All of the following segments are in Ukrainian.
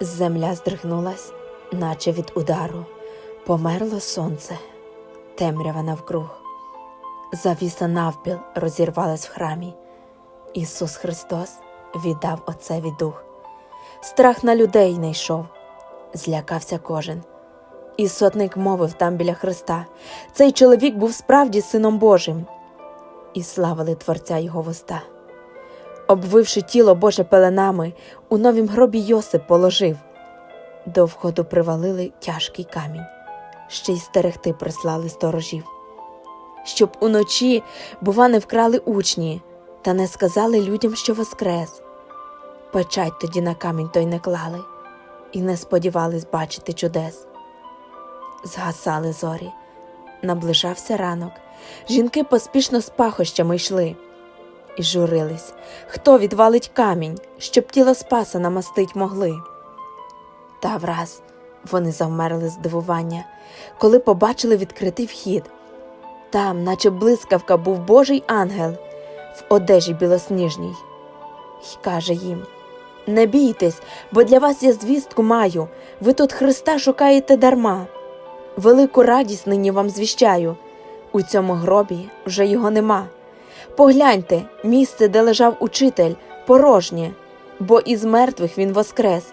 Земля здригнулась, наче від удару, померло сонце, темрява навкруг. Завіса навпіл розірвалась в храмі. Ісус Христос віддав Отцеві дух. Страх на людей не йшов, злякався кожен. І сотник мовив там біля Христа: цей чоловік був справді сином Божим, і славили Творця його вуста. Обвивши тіло Боже пеленами, у новім гробі Йосип положив. До входу привалили тяжкий камінь, ще й стерегти прислали сторожів. Щоб уночі, бува, не вкрали учні, та не сказали людям, що воскрес. Печать тоді на камінь той не клали, і не сподівались бачити чудес. Згасали зорі, наближався ранок, жінки поспішно з пахощами йшли і журились, хто відвалить камінь, щоб тіло спаса намастить могли. Та враз вони завмерли з дивування, коли побачили відкритий вхід. Там, наче блискавка, був божий ангел в одежі білосніжній, й каже їм: Не бійтесь, бо для вас я звістку маю, ви тут Христа шукаєте дарма. Велику радість нині вам звіщаю. У цьому гробі вже його нема. Погляньте, місце, де лежав учитель, порожнє, бо із мертвих він воскрес.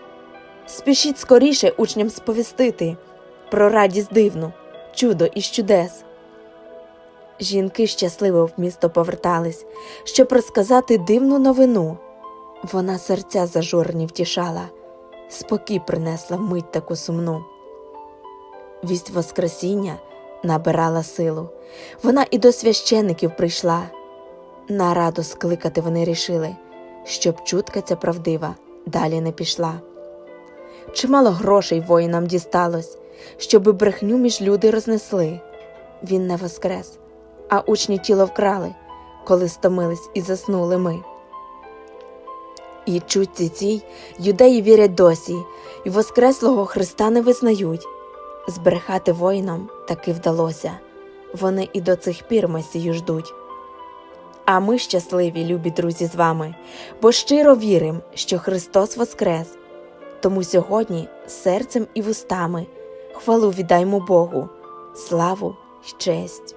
Спішіть скоріше учням сповістити про радість дивну, чудо і чудес. Жінки щасливо в місто повертались, щоб розказати дивну новину. Вона серця зажурені втішала, спокій принесла вмить таку сумну. Вість Воскресіння набирала силу. Вона і до священиків прийшла. На раду скликати вони рішили, щоб чутка ця правдива далі не пішла. Чимало грошей воїнам дісталось, щоби брехню між люди рознесли. Він не воскрес, а учні тіло вкрали, коли стомились і заснули ми. І чутці цій юдеї вірять досі, і воскреслого Христа не визнають. Збрехати воїнам таки вдалося, вони і до цих пір Месію ждуть. А ми щасливі, любі друзі, з вами, бо щиро віримо, що Христос воскрес. Тому сьогодні серцем і вустами хвалу віддаймо Богу, славу й честь.